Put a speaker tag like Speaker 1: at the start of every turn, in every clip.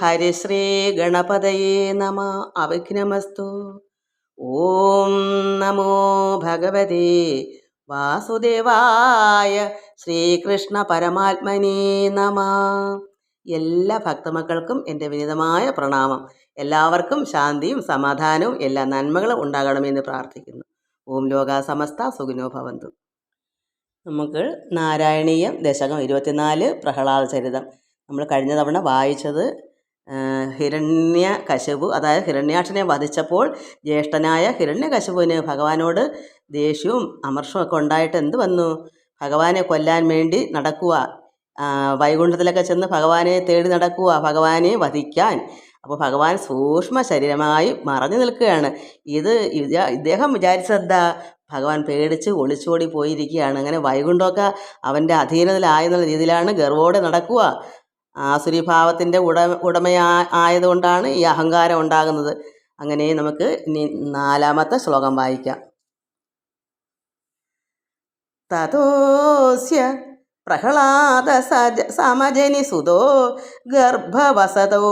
Speaker 1: ഹരിശ്രീ ഗണപതയേ നമ. അവിഘ്നമസ്തു ഓം നമോ ഭഗവതേ. വാസുദേവായ ശ്രീകൃഷ്ണ പരമാത്മനേ നമ. എല്ലാ ഭക്തമക്കൾക്കും എന്റെ വിനീതമായ പ്രണാമം. എല്ലാവർക്കും ശാന്തിയും സമാധാനവും എല്ലാ നന്മകളും ഉണ്ടാകണമെന്ന് പ്രാർത്ഥിക്കുന്നു. ഓം ലോക സമസ്ത സുഖിനോ ഭവന്തു. നമുക്ക് നാരായണീയം ദശകം ഇരുപത്തിനാല് പ്രഹ്ലാദ ചരിതം നമ്മൾ കഴിഞ്ഞ തവണ വായിച്ചത് ഹിരണ്യ കശുപു അതായത് ഹിരണ്യാക്ഷനെ വധിച്ചപ്പോൾ ജ്യേഷ്ഠനായ ഹിരണ്യകശുപുവിന് ഭഗവാനോട് ദേഷ്യവും അമർഷവും ഒക്കെ ഉണ്ടായിട്ട് എന്ത് വന്നു? ഭഗവാനെ കൊല്ലാൻ വേണ്ടി നടക്കുക. വൈകുണ്ഠത്തിലൊക്കെ ചെന്ന് ഭഗവാനെ തേടി നടക്കുക ഭഗവാനെ വധിക്കാൻ. അപ്പോൾ ഭഗവാൻ സൂക്ഷ്മ ശരീരമായി മറഞ്ഞു നിൽക്കുകയാണ്. ഇത് ഇദ്ദേഹം വിചാരിച്ചെന്താ ഭഗവാൻ പേടിച്ച് ഒളിച്ചോടി പോയിരിക്കുകയാണ്. അങ്ങനെ വൈകുണ്ഠമൊക്കെ അവന്റെ അധീനതയിലായെന്നുള്ള രീതിയിലാണ് ഗർവോടെ നടക്കുക. ആസുരിഭാവത്തിന്റെ ഉട ഉടമയാ ആയതുകൊണ്ടാണ് ഈ അഹങ്കാരം ഉണ്ടാകുന്നത്. അങ്ങനെ നമുക്ക് ഇനി നാലാമത്തെ ശ്ലോകം വായിക്കാം. തതോസ്യ പ്രഹ്ലാദ സജ സമജനി സുതോ ഗർഭവസതോ.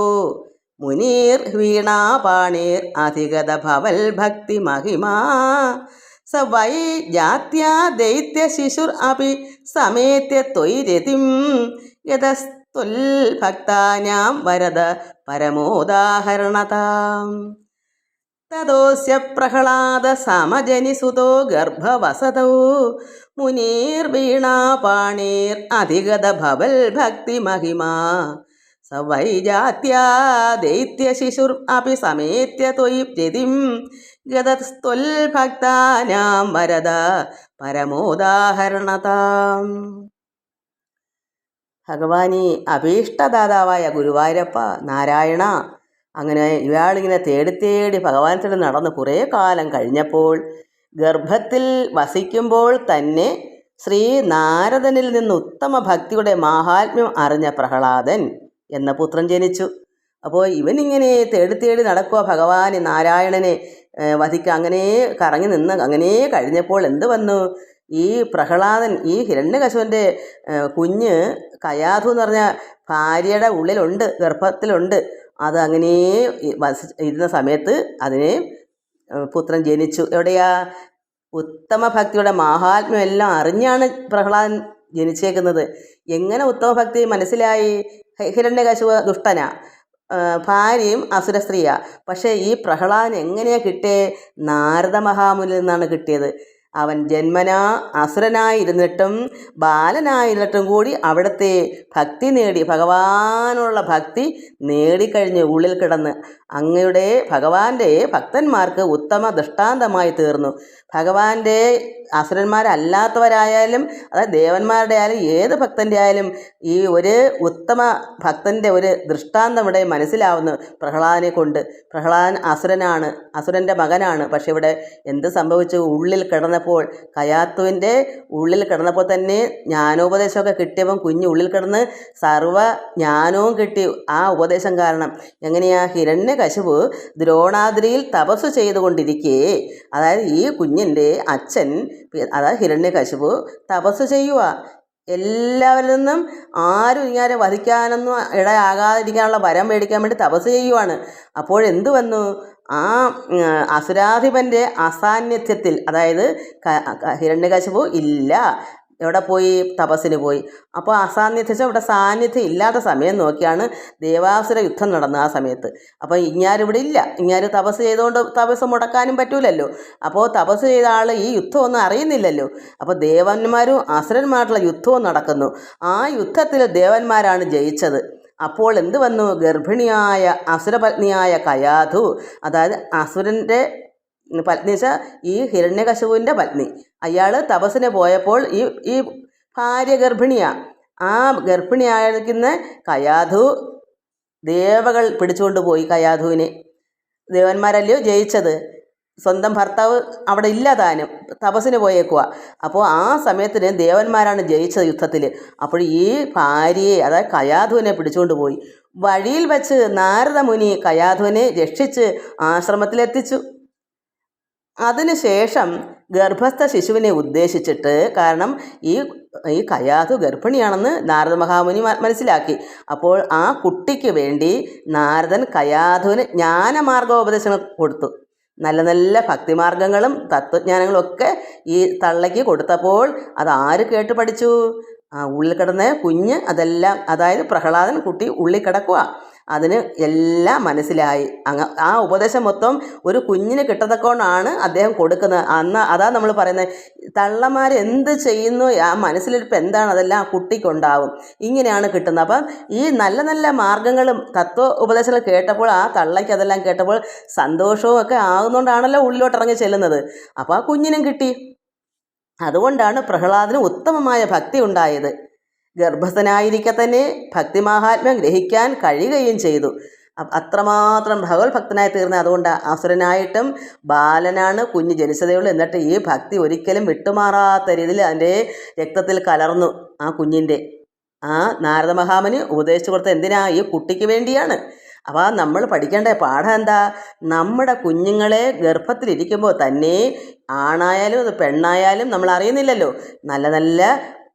Speaker 1: മുനീർ വീണാപാണീർ അധിഗത ഭവൽ ഭക്തി മഹിമാ. സ വൈ ജാത്യാ ദൈത്യ ശിശുർ അപി സമേത്യ ത്വൈരതിം യതസ്തുൽഭക്താനാം വരദ പരമോദാഹരണതാം. തദോസ്യ പ്രഹ്ലാദ സമജനിസുതോ ഗർഭവസതോ. മുനീർവീണാപാണീർ അധിഗത ഭവൽ ഭക്തി മഹിമാ. സ വൈജാത്യാ ദൈത്യശിശുർ അപി സമേത്യ ത്വയി രതിം ഗതസ്ത്വൽഭക്താനാം വരദ പരമോദാഹരണതാം. ഭഗവാനി അഭീഷ്ടദാതാവായ ഗുരുവായൂരപ്പ നാരായണ. അങ്ങനെ ഇയാളിങ്ങനെ തേടി തേടി ഭഗവാനത്തിൽ നടന്ന് കുറേ കാലം കഴിഞ്ഞപ്പോൾ ഗർഭത്തിൽ വസിക്കുമ്പോൾ തന്നെ ശ്രീ നാരദനിൽ നിന്ന് ഉത്തമ ഭക്തിയുടെ മാഹാത്മ്യം അറിഞ്ഞ പ്രഹ്ലാദൻ എന്ന പുത്രൻ ജനിച്ചു. അപ്പോൾ ഇവനിങ്ങനെ തേടി തേടി നടക്കുക ഭഗവാൻ നാരായണനെ വധിക്കുക അങ്ങനെ കറങ്ങി നിന്ന് അങ്ങനെ കഴിഞ്ഞപ്പോൾ എന്ത് വന്നു? ഈ പ്രഹ്ലാദൻ ഈ ഹിരണ്യകശുവിന്റെ കുഞ്ഞ് കയാധു എന്ന് പറഞ്ഞ ഭാര്യയുടെ ഉള്ളിലുണ്ട് ഗർഭത്തിലുണ്ട്. അത് അങ്ങനെ ഇരുന്ന സമയത്ത് അതിനെ പുത്രൻ ജനിച്ചു. എവിടെയാ? ഉത്തമ ഭക്തിയുടെ മാഹാത്മ്യം എല്ലാം അറിഞ്ഞാണ് പ്രഹ്ലാദൻ ജനിച്ചേക്കുന്നത്. എങ്ങനെ ഉത്തമ ഭക്തി മനസ്സിലായി? ഹിരണ്യകശുവ ദുഷ്ടനാ. ഭാര്യയും അസുര സ്ത്രീയാ. പക്ഷേ ഈ പ്രഹ്ലാദൻ എങ്ങനെയാണ് കിട്ടിയേ? നാരദ മഹാമുനിൽ നിന്നാണ് കിട്ടിയത്. അവൻ ജന്മനാ അസുരനായിരുന്നിട്ടും ബാലനായിരുന്നിട്ടും കൂടി അവിടുത്തെ ഭക്തി നേടി ഭഗവാനുള്ള ഭക്തി നേടിക്കഴിഞ്ഞ് ഉള്ളിൽ കിടന്ന് അങ്ങയുടെ ഭഗവാന്റെ ഭക്തന്മാർക്ക് ഉത്തമ ദൃഷ്ടാന്തമായി തീർന്നു. ഭഗവാന്റെ അസുരന്മാരല്ലാത്തവരായാലും അതായത് ദേവന്മാരുടെ ആയാലും ഏത് ഭക്തന്റെ ആയാലും ഈ ഒരു ഉത്തമ ഭക്തന്റെ ഒരു ദൃഷ്ടാന്തം ഇവിടെ മനസ്സിലാവുന്നു പ്രഹ്ലാദനെ കൊണ്ട്. പ്രഹ്ലാദൻ അസുരനാണ് അസുരന്റെ മകനാണ്. പക്ഷെ ഇവിടെ എന്ത് സംഭവിച്ചു? ഉള്ളിൽ കിടന്നപ്പോൾ കയാത്തുവിന്റെ ഉള്ളിൽ കിടന്നപ്പോൾ തന്നെ ജ്ഞാനോപദേശമൊക്കെ കിട്ടിയപ്പം കുഞ്ഞ് ഉള്ളിൽ കിടന്ന് സർവ ജ്ഞാനവും കിട്ടി. ആ ഉപദേശം കാരണം എങ്ങനെയാ? ഹിരണ്യകശുപു ദ്രോണാദ്രിയിൽ തപസ് ചെയ്തുകൊണ്ടിരിക്കേ. അതായത് ഈ കുഞ്ഞിന്റെ അച്ഛൻ അതായത് ഹിരണ്യകശുപു തപസ് ചെയ്യുക എല്ലാവരിൽ നിന്നും ആരും ഇങ്ങനെ വധിക്കാനൊന്നും ഇടയാകാതിരിക്കാനുള്ള വരം മേടിക്കാൻ വേണ്ടി തപസ് ചെയ്യുവാണ്. അപ്പോഴെന്ത് വന്നു? ആ അസുരാധിപന്റെ അസാന്നിധ്യത്തിൽ അതായത് ഹിരണ്യകശിപു ഇല്ല. എവിടെ പോയി? തപസ്സിന് പോയി. അപ്പോൾ അസാന്നിധ്യം അവിടെ സാന്നിധ്യം ഇല്ലാത്ത സമയം നോക്കിയാണ് ദേവാസുര യുദ്ധം നടന്നത് ആ സമയത്ത്. അപ്പോൾ ഇങ്ങാരിവിടെ ഇല്ല. ഇങ്ങാര് തപസ് ചെയ്തുകൊണ്ട് തപസ് മുടക്കാനും പറ്റൂലല്ലോ. അപ്പോൾ തപസ് ചെയ്ത ആൾ ഈ യുദ്ധമൊന്നും അറിയുന്നില്ലല്ലോ. അപ്പോൾ ദേവന്മാരും അസുരന്മാരുള്ള യുദ്ധവും നടക്കുന്നു. ആ യുദ്ധത്തിൽ ദേവന്മാരാണ് ജയിച്ചത്. അപ്പോൾ എന്ത് വന്നു? ഗർഭിണിയായ അസുരപത്നിയായ കയാധു അതായത് അസുരന്റെ പത്നി വെച്ചാൽ ഈ ഹിരണ്യകശുവിന്റെ പത്നി. അയാൾ തപസ്സിന് പോയപ്പോൾ ഈ ഈ ഭാര്യ ഗർഭിണിയാണ് ആ ഗർഭിണിയായിരിക്കുന്ന കയാധു ദേവകൾ പിടിച്ചുകൊണ്ട് പോയി കയാധുവിനെ. ദേവന്മാരല്ലയോ ജയിച്ചത്. സ്വന്തം ഭർത്താവ് അവിടെ ഇല്ല താനും. തപസ്സിന് പോയേക്കുക അപ്പോൾ ആ സമയത്തിന് ദേവന്മാരാണ് ജയിച്ചത് യുദ്ധത്തിൽ അപ്പോൾ ഈ ഭാര്യയെ അതായത് കയാധുവിനെ പിടിച്ചുകൊണ്ട് പോയി. വഴിയിൽ വെച്ച് നാരദമുനി കയാധുവിനെ രക്ഷിച്ച് ആശ്രമത്തിലെത്തിച്ചു. അതിനുശേഷം ഗർഭസ്ഥ ശിശുവിനെ ഉദ്ദേശിച്ചിട്ട് കാരണം ഈ ഈ കയാതു ഗർഭിണിയാണെന്ന് നാരദ മഹാമുനി മനസ്സിലാക്കി. അപ്പോൾ ആ കുട്ടിക്ക് വേണ്ടി നാരദൻ കയാതുവിന് ജ്ഞാനമാർഗോപദേശങ്ങൾ കൊടുത്തു. നല്ല നല്ല ഭക്തിമാർഗങ്ങളും തത്വജ്ഞാനങ്ങളും ഒക്കെ ഈ തള്ളയ്ക്ക് കൊടുത്തപ്പോൾ അത് ആര് കേട്ട് പഠിച്ചു? ആ ഉള്ളിൽ കിടന്ന കുഞ്ഞ് അതെല്ലാം അതായത് പ്രഹ്ലാദൻ കുട്ടി ഉള്ളിൽ കിടക്കുക അതിന് എല്ലാം മനസ്സിലായി. അങ്ങ ആ ഉപദേശം മൊത്തം ഒരു കുഞ്ഞിന് കിട്ടത്തക്കോണാണ് അദ്ദേഹം കൊടുക്കുന്നത്. അന്ന് അതാ നമ്മൾ പറയുന്നത് തള്ളമാർ എന്ത് ചെയ്യുന്നു ആ മനസ്സിലിരിപ്പ് എന്താണ് അതെല്ലാം ആ കുട്ടിക്കുണ്ടാവും. ഇങ്ങനെയാണ് കിട്ടുന്നത്. അപ്പം ഈ നല്ല നല്ല മാർഗങ്ങളും തത്വ ഉപദേശങ്ങൾ കേട്ടപ്പോൾ ആ തള്ളയ്ക്ക് അതെല്ലാം കേട്ടപ്പോൾ സന്തോഷവും ഒക്കെ ആകുന്നതുകൊണ്ടാണല്ലോ ഉള്ളിലോട്ട് ഇറങ്ങി ചെല്ലുന്നത്. അപ്പോൾ ആ കുഞ്ഞിനും കിട്ടി. അതുകൊണ്ടാണ് പ്രഹ്ലാദിന് ഉത്തമമായ ഭക്തി ഉണ്ടായത്. ഗർഭസ്ഥനായിരിക്കെ തന്നെ ഭക്തി ഭക്തിമാഹാത്മ്യം ഗ്രഹിക്കാൻ കഴിയുകയും ചെയ്തു. അത്രമാത്രം ഭഗവത് ഭക്തനായി തീർന്ന അതുകൊണ്ട് അസുരനായിട്ടും ബാലനാണ് കുഞ്ഞ് ജനിച്ചതേയുള്ളൂ. എന്നിട്ട് ഈ ഭക്തി ഒരിക്കലും വിട്ടുമാറാത്ത രീതിയിൽ അതിന്റെ രക്തത്തിൽ കലർന്നു ആ കുഞ്ഞിന്റെ. ആ നാരദ മഹാമന് ഉപദേശിച്ചു കൊടുത്ത എന്തിനാ ഈ കുട്ടിക്ക് വേണ്ടിയാണ്? അപ്പോൾ നമ്മൾ പഠിക്കേണ്ട പാഠം എന്താ? നമ്മുടെ കുഞ്ഞുങ്ങളെ ഗർഭത്തിലിരിക്കുമ്പോൾ തന്നെ ആണായാലും അത് പെണ്ണായാലും നമ്മൾ അറിയുന്നില്ലല്ലോ. നല്ല നല്ല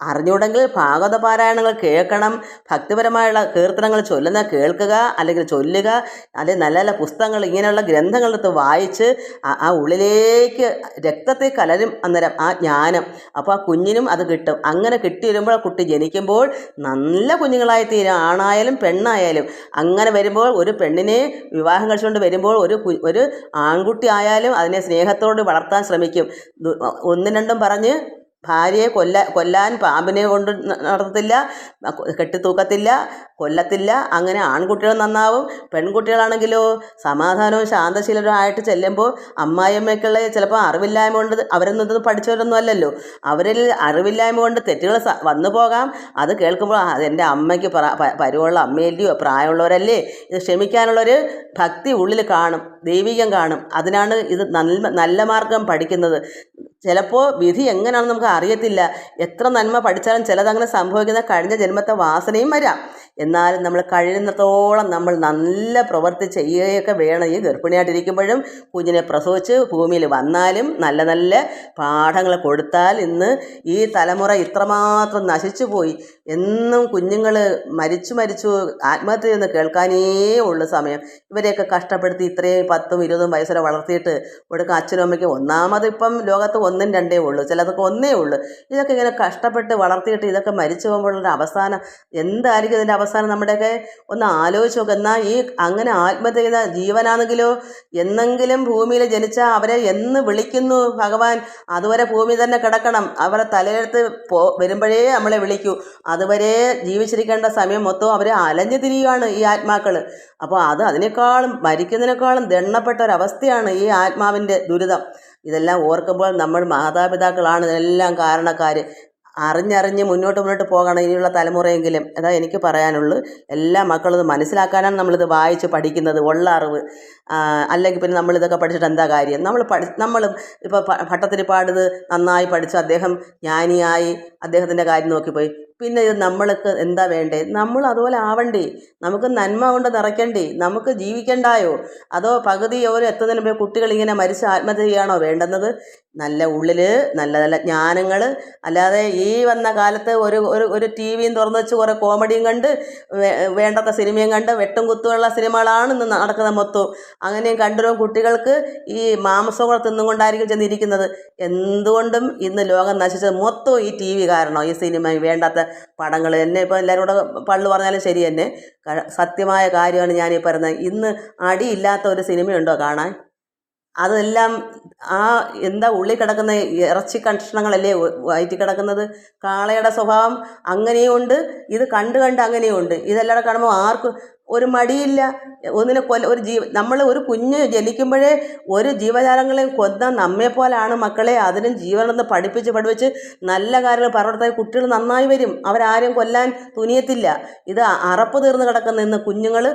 Speaker 1: അറിഞ്ഞുകൂടെങ്കിൽ ഭാഗവത പാരായണങ്ങൾ കേൾക്കണം. ഭക്തിപരമായുള്ള കീർത്തനങ്ങൾ ചൊല്ലുന്ന കേൾക്കുക അല്ലെങ്കിൽ ചൊല്ലുക അല്ലെങ്കിൽ നല്ല നല്ല പുസ്തകങ്ങൾ ഇങ്ങനെയുള്ള ഗ്രന്ഥങ്ങൾ എടുത്ത് വായിച്ച് ആ- ഉള്ളിലേക്ക് രക്തത്തെ കലരും അന്നേരം ആ ജ്ഞാനം. അപ്പോൾ ആ കുഞ്ഞിനും അത് കിട്ടും. അങ്ങനെ കിട്ടി വരുമ്പോൾ കുട്ടി ജനിക്കുമ്പോൾ നല്ല കുഞ്ഞുങ്ങളായി തീരും ആണായാലും പെണ്ണായാലും. അങ്ങനെ വരുമ്പോൾ ഒരു പെണ്ണിനെ വിവാഹം കഴിച്ചുകൊണ്ട് വരുമ്പോൾ ഒരു ഒരു ആൺകുട്ടി ആയാലും അതിനെ സ്നേഹത്തോട് വളർത്താൻ ശ്രമിക്കും. ഒന്നും രണ്ടും പറഞ്ഞ് ഭാര്യയെ കൊല്ല കൊല്ലാൻ പാമ്പിനെ കൊണ്ട് നടത്തത്തില്ല കെട്ടിത്തൂക്കത്തില്ല കൊല്ലത്തില്ല. അങ്ങനെ ആൺകുട്ടികൾ നന്നാവും പെൺകുട്ടികളാണെങ്കിലോ സമാധാനവും ശാന്തശീലരും ആയിട്ട് ചെല്ലുമ്പോൾ അമ്മായിയമ്മയ്ക്കുള്ള ചിലപ്പോൾ അറിവില്ലായ്മ കൊണ്ട് അവരൊന്നും ഇത് പഠിച്ചവരൊന്നും അല്ലല്ലോ. അവരിൽ അറിവില്ലായ്മ കൊണ്ട് തെറ്റുകൾ വന്നു പോകാം. അത് കേൾക്കുമ്പോൾ എന്റെ അമ്മയ്ക്ക് പരുവുള്ള അമ്മയല്ലയോ പ്രായമുള്ളവരല്ലേ? ഇത് ക്ഷമിക്കാനുള്ളൊരു ഭക്തി ഉള്ളിൽ കാണും ദൈവികം കാണും. അതിനാണ് ഇത് നല്ല മാർഗം പഠിക്കുന്നത്. ചിലപ്പോൾ വിധി എങ്ങനെയാണെന്ന് നമുക്ക് അറിയത്തില്ല. എത്ര നന്മ പഠിച്ചാലും ചിലതങ്ങനെ സംഭവിക്കുന്ന കഴിഞ്ഞ ജന്മത്തെ വാസനയും വരാം. എന്നാൽ നമ്മൾ കഴിയുന്നിടത്തോളം നമ്മൾ നല്ല പ്രവൃത്തി ചെയ്യുകയൊക്കെ വേണം ഈ ഗർഭിണിയായിട്ടിരിക്കുമ്പോഴും. കുഞ്ഞിനെ പ്രസവിച്ച് ഭൂമിയിൽ വന്നാലും നല്ല നല്ല പാഠങ്ങൾ കൊടുത്താൽ ഇന്ന് ഈ തലമുറ ഇത്രമാത്രം നശിച്ചു പോയി. എന്നും കുഞ്ഞുങ്ങൾ മരിച്ചു മരിച്ചു ആത്മഹത്യ ചെയ്യുന്ന കേൾക്കാനേ ഉള്ളു സമയം. ഇവരെയൊക്കെ കഷ്ടപ്പെടുത്തി ഇത്രയും പത്തും ഇരുപതും വയസ്സുവരെ വളർത്തിയിട്ട് ഇവിടെ അച്ഛനും അമ്മയ്ക്ക് ഒന്നാമത് ഇപ്പം ലോകത്ത് ഒന്നും രണ്ടേ ഉള്ളൂ. ചിലതൊക്കെ ഒന്നേ ഉള്ളൂ. ഇതൊക്കെ ഇങ്ങനെ കഷ്ടപ്പെട്ട് വളർത്തിയിട്ട് ഇതൊക്കെ മരിച്ചു പോകുമ്പോഴുള്ള അവസാനം എന്തായിരിക്കും ഇതിന്റെ അവസാനം നമ്മുടെയൊക്കെ? ഒന്ന് ആലോചിച്ച് നോക്കുക എന്നാൽ ഈ അങ്ങനെ ആത്മഹത്യ ജീവനാണെങ്കിലോ? എന്നെങ്കിലും ഭൂമിയിൽ ജനിച്ചാൽ അവരെ എന്ന് വിളിക്കുന്നു ഭഗവാൻ. അതുവരെ ഭൂമി തന്നെ കിടക്കണം. അവരെ തലയെടുത്ത് പോ വരുമ്പോഴേ നമ്മളെ വിളിക്കൂ. അതുവരെ ജീവിച്ചിരിക്കേണ്ട സമയം മൊത്തം അവരെ അലഞ്ഞു തിരിയുകയാണ് ഈ ആത്മാക്കൾ അപ്പോൾ അത് അതിനേക്കാളും മരിക്കുന്നതിനേക്കാളും ദണ്ണപ്പെട്ട ഒരവസ്ഥയാണ് ഈ ആത്മാവിന്റെ ദുരിതം. ഇതെല്ലാം ഓർക്കുമ്പോൾ നമ്മൾ മാതാപിതാക്കളാണ് ഇതെല്ലാം കാരണക്കാർ അറിഞ്ഞറിഞ്ഞ് മുന്നോട്ട് മുന്നോട്ട് പോകണം ഇനിയുള്ള തലമുറയെങ്കിലും. അതാ എനിക്ക് പറയാനുള്ളൂ. എല്ലാ മക്കളും ഇത് മനസ്സിലാക്കാനാണ് നമ്മളിത് വായിച്ച് പഠിക്കുന്നത്. ഉള്ള അറിവ്. അല്ലെങ്കിൽ പിന്നെ നമ്മളിതൊക്കെ പഠിച്ചിട്ട് എന്താ കാര്യം? നമ്മൾ പഠി നമ്മൾ ഇപ്പോൾ ഭട്ടത്തിരിപ്പാട് നന്നായി പഠിച്ചു അദ്ദേഹം ജ്ഞാനിയായി അദ്ദേഹത്തിന്റെ കാര്യം നോക്കിപ്പോയി. പിന്നെ ഇത് നമ്മൾക്ക് എന്താ വേണ്ടേ? നമ്മൾ അതുപോലെ ആവണ്ടേ? നമുക്ക് നന്മ കൊണ്ട് നിറയ്ക്കണ്ടേ? നമുക്ക് ജീവിക്കണ്ടായോ? അതോ പകുതി ഓരോ എത്തുന്നതിന് മുമ്പേ കുട്ടികൾ ഇങ്ങനെ മരിച്ച് ആത്മഹത്യ ചെയ്യാണോ വേണ്ടുന്നത്? നല്ല ഉള്ളിൽ നല്ല നല്ല ജ്ഞാനങ്ങൾ അല്ലാതെ ഈ വന്ന കാലത്ത് ഒരു ഒരു ഒരു ടി വിയും തുറന്നു വെച്ച് കുറേ കോമഡിയും കണ്ട് വേണ്ടാത്ത സിനിമയും കണ്ട് വെട്ടും കുത്തുമുള്ള സിനിമകളാണ് ഇന്ന് നടക്കുന്ന മൊത്തം. അങ്ങനെയും കണ്ടുവരും കുട്ടികൾക്ക് ഈ മാംസം കൂടെ തിന്നുകൊണ്ടായിരിക്കും ചെന്നിരിക്കുന്നത്. എന്തുകൊണ്ടും ഇന്ന് ലോകം നശിച്ചത് മൊത്തം ഈ ടി വി കാരണം ഈ സിനിമ വേണ്ടാത്ത പടങ്ങൾ എന്നെ ഇപ്പോൾ എല്ലാവരും കൂടെ പള്ളു പറഞ്ഞാലും ശരി തന്നെ സത്യമായ കാര്യമാണ് ഞാനീ പറയുന്നത്. ഇന്ന് അടിയില്ലാത്ത ഒരു സിനിമയുണ്ടോ കാണാൻ? അതെല്ലാം ആ എന്താ ഉള്ളിൽ കിടക്കുന്ന ഇറച്ചി കഷ്ണങ്ങളല്ലേ വയറ്റി കിടക്കുന്നത്? കാളയുടെ സ്വഭാവം അങ്ങനെയുണ്ട് ഇത് കണ്ട് കണ്ട് അങ്ങനെയുണ്ട് ഇതെല്ലാം കാണുമ്പോൾ ആർക്കും ഒരു മടിയില്ല. ഒന്നിനെ കൊല്ല ഒരു ജീവ നമ്മൾ ഒരു കുഞ്ഞ് ജനിക്കുമ്പോഴേ ഒരു ജീവജാലങ്ങളെ കൊന്ന നമ്മെപ്പോലാണ് മക്കളെ അതിനും ജീവനെന്ന് പഠിപ്പിച്ച് പഠിപ്പിച്ച് നല്ല കാര്യങ്ങൾ പറഞ്ഞെടുത്താൽ കുട്ടികൾ നന്നായി വരും. അവരാരും കൊല്ലാൻ തുനിയത്തില്ല. ഇത് അറപ്പ് തീർന്ന് കിടക്കുന്ന ഇന്ന് കുഞ്ഞുങ്ങൾ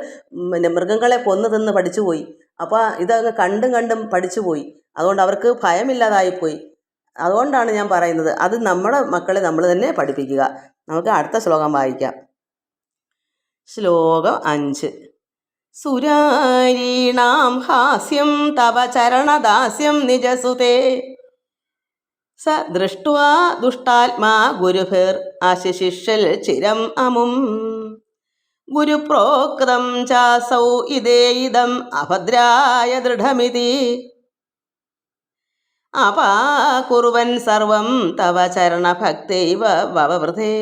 Speaker 1: പിന്നെ മൃഗങ്ങളെ കൊന്നു തിന്ന് പഠിച്ചുപോയി. അപ്പോൾ ഇതങ്ങ് കണ്ടും കണ്ടും പഠിച്ചു പോയി. അതുകൊണ്ട് അവർക്ക് ഭയമില്ലാതായിപ്പോയി അതുകൊണ്ടാണ് ഞാൻ പറയുന്നത് അത് നമ്മുടെ മക്കളെ നമ്മൾ തന്നെ പഠിപ്പിക്കുക. നമുക്ക് അടുത്ത ശ്ലോകം വായിക്കാം. ശ്ലോകം അഞ്ച്. സുരാരീണാം ഹാസ്യം തവ ചരണദാസ്യം നിജസുതേ. സ ദൃഷ്ട്വാ ദുഷ്ടാത്മാ ഗുരുഭിർ ആശിശിഷ്യൽ ചിരം അമും. ഗുരുപ്രോക്തം ചാസൗ ഇതേ ഇതം അഭദ്രായ ദൃഢമിതി. അപാകുറുവൻ സർവം തവ ചരണഭക്തൈവ വവവൃതേ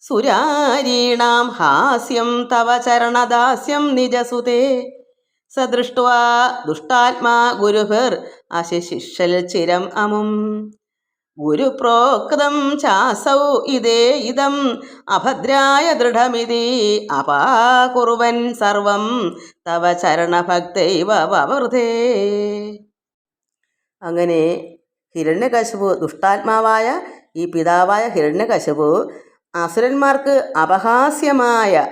Speaker 1: സുരാരീണാം ഹാസ്യം തവ ചരണദാസ്യം നിജസുതേ. സദൃഷ്ട്വാ ദുഷ്ടാത്മാ ഗുരുഭിർ അശിശിഷൽ ചിരം അമും. ഗുരുപ്രോക്തം ചാസൗ ഇതേ ഇതം. അഭദ്രായ ദൃഢമിതി അപാകുറുവൻ സർവം. തവ ചരണഭക്തൈവ വവൃതേ. അങ്ങനെ ഹിരണ്യകശുപു ദുഷ്ടാത്മാവായ ഈ പിതാവായ ഹിരണ്യകശുപു അസുരന്മാർക്ക് അപഹാസ്യമായ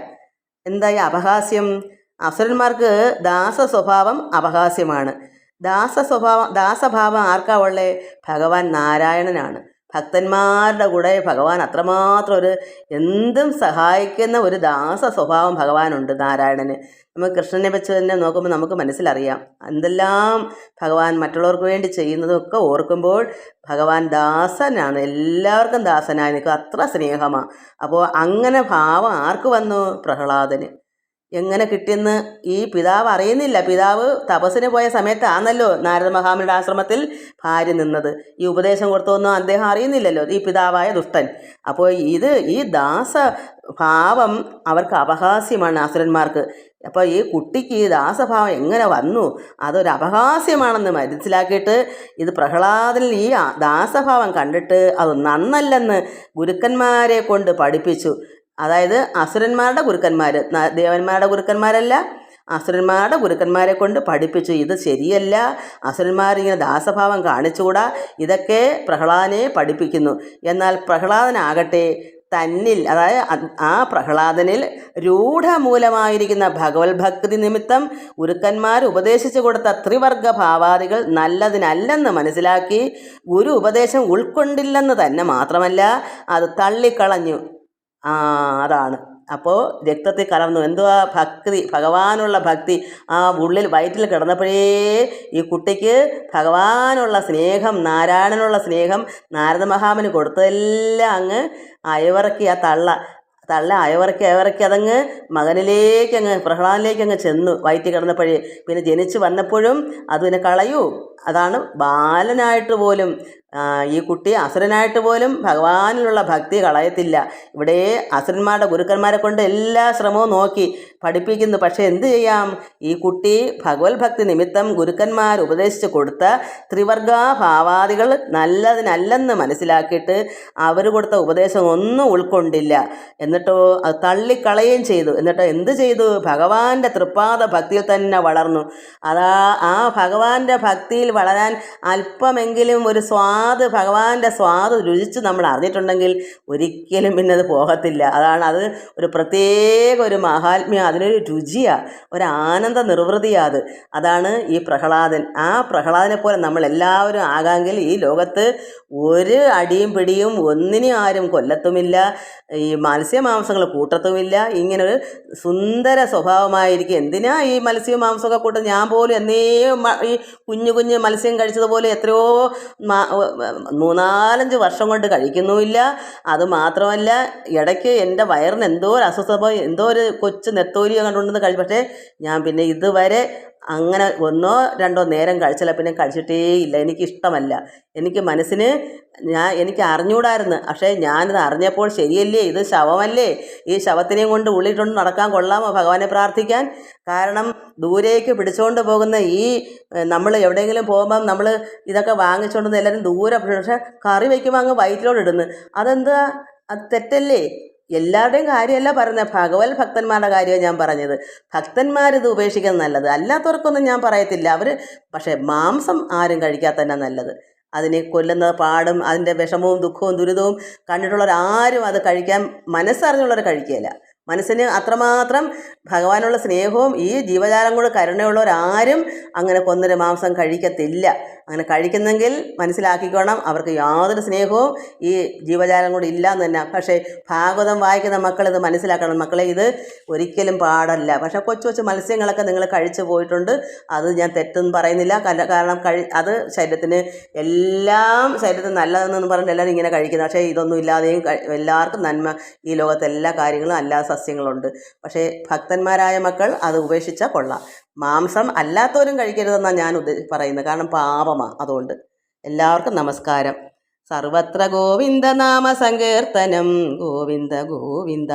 Speaker 1: എന്തായി അപഹാസ്യം? അസുരന്മാർക്ക് ദാസ സ്വഭാവം അപഹാസ്യമാണ്. ദാസ സ്വഭാവം ദാസഭാവം ആർക്കാ ഉള്ളത് ഭഗവാൻ നാരായണനാണ്. ഭക്തന്മാരുടെ കൂടെ ഭഗവാൻ അത്രമാത്രം ഒരു എന്തും സഹായിക്കുന്ന ഒരു ദാസ സ്വഭാവം ഭഗവാനുണ്ട് നാരായണന്. നമ്മൾ കൃഷ്ണനെ വെച്ച് തന്നെ നോക്കുമ്പോൾ നമുക്ക് മനസ്സിലറിയാം. എന്തെല്ലാം ഭഗവാൻ മറ്റുള്ളവർക്ക് വേണ്ടി ചെയ്യുന്നതൊക്കെ ഓർക്കുമ്പോൾ ഭഗവാൻ ദാസനാണ്. എല്ലാവർക്കും ദാസനായി അത്ര സ്നേഹമാണ് അപ്പോൾ അങ്ങനെ ഭാവം ആർക്ക് വന്നു? പ്രഹ്ലാദന്. എങ്ങനെ കിട്ടിയെന്ന് ഈ പിതാവ് അറിയുന്നില്ല. പിതാവ് തപസ്സിന് പോയ സമയത്താണല്ലോ നാരദ മഹാമുനിയുടെ ആശ്രമത്തിൽ ഭാര്യ നിന്നത്. ഈ ഉപദേശം കൊടുത്തൊന്നും അദ്ദേഹം അറിയുന്നില്ലല്ലോ. ഈ പിതാവായ ദുഷ്ടൻ. അപ്പോൾ ഇത് ഈ ദാസ ഭാവം അവർക്ക് അപഹാസ്യമാണ് അസുരന്മാർക്ക്. അപ്പോൾ ഈ കുട്ടിക്ക് ഈ ദാസഭാവം എങ്ങനെ വന്നു? അതൊരു അപഹാസ്യമാണെന്ന് മനസ്സിലാക്കിയിട്ട് ഇത് പ്രഹ്ലാദനിൽ ഈ ദാസഭാവം കണ്ടിട്ട് അത് നന്നല്ലെന്ന് ഗുരുക്കന്മാരെ കൊണ്ട് പഠിപ്പിച്ചു. അതായത് അസുരന്മാരുടെ ഗുരുക്കന്മാർ ദേവന്മാരുടെ ഗുരുക്കന്മാരല്ല അസുരന്മാരുടെ ഗുരുക്കന്മാരെ കൊണ്ട് പഠിപ്പിച്ചു. ഇത് ശരിയല്ല. അസുരന്മാർ ഇങ്ങനെ ദാസഭാവം കാണിച്ചുകൂടാ? ഇതൊക്കെ പ്രഹ്ലാദനെ പഠിപ്പിക്കുന്നു. എന്നാൽ പ്രഹ്ലാദനാകട്ടെ തന്നിൽ അതായത് ആ പ്രഹ്ലാദനിൽ രൂഢമൂലമായിരിക്കുന്ന ഭഗവത് ഭക്തി നിമിത്തം ഗുരുക്കന്മാർ ഉപദേശിച്ചു കൊടുത്ത ത്രിവർഗ ഭാവാദികൾ നല്ലതിനല്ലെന്ന് മനസ്സിലാക്കി ഗുരു ഉപദേശം ഉൾക്കൊണ്ടില്ലെന്ന് തന്നെ മാത്രമല്ല അത് തള്ളിക്കളഞ്ഞു. അതാണ്. അപ്പോൾ രക്തത്തിൽ കലർന്നു. എന്തുവാ ഭക്തി? ഭഗവാനുള്ള ഭക്തി. ആ ഉള്ളിൽ വയറ്റിൽ കിടന്നപ്പോഴേ ഈ കുട്ടിക്ക് ഭഗവാനുള്ള സ്നേഹം നാരായണനുള്ള സ്നേഹം നാരദ മഹാമന് കൊടുത്തതെല്ലാം അങ്ങ് അയവറക്കി ആ തള്ള. തള്ള അയവിറക്കി അയവിറക്കി അതങ്ങ് മകനിലേക്ക് അങ്ങ് പ്രഹ്ലാദിലേക്ക് അങ്ങ് ചെന്നു വയറ്റിൽ കിടന്നപ്പോഴേ. പിന്നെ ജനിച്ച് വന്നപ്പോഴും അതിനെ കളയൂ. അതാണ് ബാലനായിട്ട് പോലും ഈ കുട്ടി അസുരനായിട്ട് പോലും ഭഗവാനിലുള്ള ഭക്തി കളയത്തില്ല. ഇവിടെ അസുരന്മാരുടെ ഗുരുക്കന്മാരെ കൊണ്ട് എല്ലാ ശ്രമവും നോക്കി പഠിപ്പിക്കുന്നു. പക്ഷേ എന്ത് ചെയ്യാം? ഈ കുട്ടി ഭഗവത് ഭക്തി നിമിത്തം ഗുരുക്കന്മാർ ഉപദേശിച്ച് കൊടുത്ത ത്രിവർഗാഭാവാദികൾ നല്ലതിനല്ലെന്ന് മനസ്സിലാക്കിയിട്ട് അവർ കൊടുത്ത ഉപദേശം ഒന്നും ഉൾക്കൊണ്ടില്ല. എന്നിട്ടോ അത് തള്ളിക്കളയുകയും ചെയ്തു. എന്നിട്ടോ എന്ത് ചെയ്തു? ഭഗവാന്റെ തൃപ്പാദ ഭക്തിയിൽ തന്നെ വളർന്നു. അതാ ആ ഭഗവാന്റെ ഭക്തിയിൽ വളരാൻ അല്പമെങ്കിലും ഒരു സ്വാദ് ഭഗവാന്റെ സ്വാദ് രുചിച്ച് നമ്മൾ അറിഞ്ഞിട്ടുണ്ടെങ്കിൽ ഒരിക്കലും പിന്നെ അത് പോകത്തില്ല. അതാണ് അത് ഒരു പ്രത്യേക ഒരു മഹാത്മ്യം അതിനൊരു രുചിയാണ് ഒരു ആനന്ദ നിർവൃതിയാണ് അത്. അതാണ് ഈ പ്രഹ്ലാദൻ. ആ പ്രഹ്ലാദനെ പോലെ നമ്മൾ എല്ലാവരും ആകാമെങ്കിൽ ഈ ലോകത്ത് ഒരു അടിയും പിടിയും ഒന്നിനും ആരും കൊല്ലത്തുമില്ല. ഈ മത്സ്യമാംസങ്ങൾ കൂട്ടത്തുമില്ല. ഇങ്ങനൊരു സുന്ദര സ്വഭാവമായിരിക്കും. എന്തിനാ ഈ മത്സ്യവും മാംസമൊക്കെ കൂട്ടുന്നത് ഞാൻ പോലും എന്നേ ഈ കുഞ്ഞു കുഞ്ഞ് മത്സ്യം കഴിച്ചതുപോലെ എത്രയോ മൂന്നാലഞ്ച് വർഷം കൊണ്ട് കഴിക്കുന്നുമില്ല. അത് മാത്രമല്ല ഇടയ്ക്ക് എന്റെ വയറിന് എന്തോ ഒരു അസ്വസ്ഥത എന്തോ ഒരു കൊച്ചു നെത്തോലിയോ കണ്ടുകൊണ്ടെന്ന് കഴിച്ചു പക്ഷേ ഞാൻ പിന്നെ ഇതുവരെ അങ്ങനെ ഒന്നോ രണ്ടോ നേരം കഴിച്ചില്ല. പിന്നെ കഴിച്ചിട്ടേ ഇല്ല. എനിക്കിഷ്ടമല്ല എനിക്ക് മനസ്സിന് ഞാൻ എനിക്ക് അറിഞ്ഞൂടായിരുന്നു. പക്ഷേ ഞാനിത് അറിഞ്ഞപ്പോൾ ശരിയല്ലേ? ഇത് ശവമല്ലേ? ഈ ശവത്തിനെയും കൊണ്ട് ഉള്ളിട്ടുണ്ട് നടക്കാൻ കൊള്ളാമോ? ഭഗവാനെ പ്രാർത്ഥിക്കാൻ? കാരണം ദൂരേക്ക് പിടിച്ചുകൊണ്ട് പോകുന്ന ഈ നമ്മൾ എവിടെയെങ്കിലും പോകുമ്പം നമ്മൾ ഇതൊക്കെ വാങ്ങിച്ചുകൊണ്ട് എല്ലാവരും ദൂരെ പക്ഷേ കറി വയ്ക്കുമ്പോൾ അങ്ങ് വയറ്റിലോട് ഇടുന്നു. അതെന്താ? അത് തെറ്റല്ലേ? എല്ലാവരുടെയും കാര്യമല്ല പറയുന്നത്. ഭഗവത് ഭക്തന്മാരുടെ കാര്യമാണ് ഞാൻ പറഞ്ഞത്. ഭക്തന്മാരിത് ഉപേക്ഷിക്കുന്നത് നല്ലത്. അല്ലാത്തവർക്കൊന്നും ഞാൻ പറയത്തില്ല. അവർ പക്ഷേ മാംസം ആരും കഴിക്കാത്ത തന്നെ നല്ലത്. അതിനെ കൊല്ലുന്ന പാടും അതിന്റെ വിഷമവും ദുഃഖവും ദുരിതവും കണ്ടിട്ടുള്ളവർ ആരും അത് കഴിക്കാൻ മനസ്സറിഞ്ഞുള്ളവർ കഴിക്കുകയില്ല. മനസ്സിന് അത്രമാത്രം ഭഗവാനുള്ള സ്നേഹവും ഈ ജീവജാലം കൂടെ കരുണയുള്ളവരാരും അങ്ങനെ കൊന്നൊരു മാംസം കഴിക്കത്തില്ല. അങ്ങനെ കഴിക്കുന്നെങ്കിൽ മനസ്സിലാക്കിക്കോണം അവർക്ക് യാതൊരു സ്നേഹവും ഈ ജീവജാലം കൂടെ ഇല്ല എന്ന് തന്നെ. പക്ഷേ ഭാഗവതം വായിക്കുന്ന മക്കൾ ഇത് മനസ്സിലാക്കണം. മക്കളെ ഇത് ഒരിക്കലും പാടല്ല. പക്ഷേ കൊച്ചു കൊച്ചു മത്സ്യങ്ങളൊക്കെ നിങ്ങൾ കഴിച്ചു പോയിട്ടുണ്ട്. അത് ഞാൻ തെറ്റെന്ന് പറയുന്നില്ല. കാരണം കഴി അത് ശരീരത്തിന് എല്ലാം ശരീരത്തിന് നല്ലതെന്ന് പറഞ്ഞിട്ട് എല്ലാവരും ഇങ്ങനെ കഴിക്കുന്നത് പക്ഷേ ഇതൊന്നും ഇല്ലാതെയും എല്ലാവർക്കും നന്മ ഈ ലോകത്തെ എല്ലാ കാര്യങ്ങളും അല്ലാതെ സസ്യങ്ങളുണ്ട്. പക്ഷേ ഭക്തന്മാരായ മക്കൾ അത് ഉപേക്ഷിച്ചാൽ കൊള്ളാം. മാംസം അല്ലാത്തവരും കഴിക്കരുതെന്നാണ് ഞാൻ ഉദ്ദേ പറയുന്നത്. കാരണം പാപമാണ് അതുകൊണ്ട്. എല്ലാവർക്കും നമസ്കാരം. സർവത്ര ഗോവിന്ദ നാമ സങ്കീർത്തനം. ഗോവിന്ദ ഗോവിന്ദ.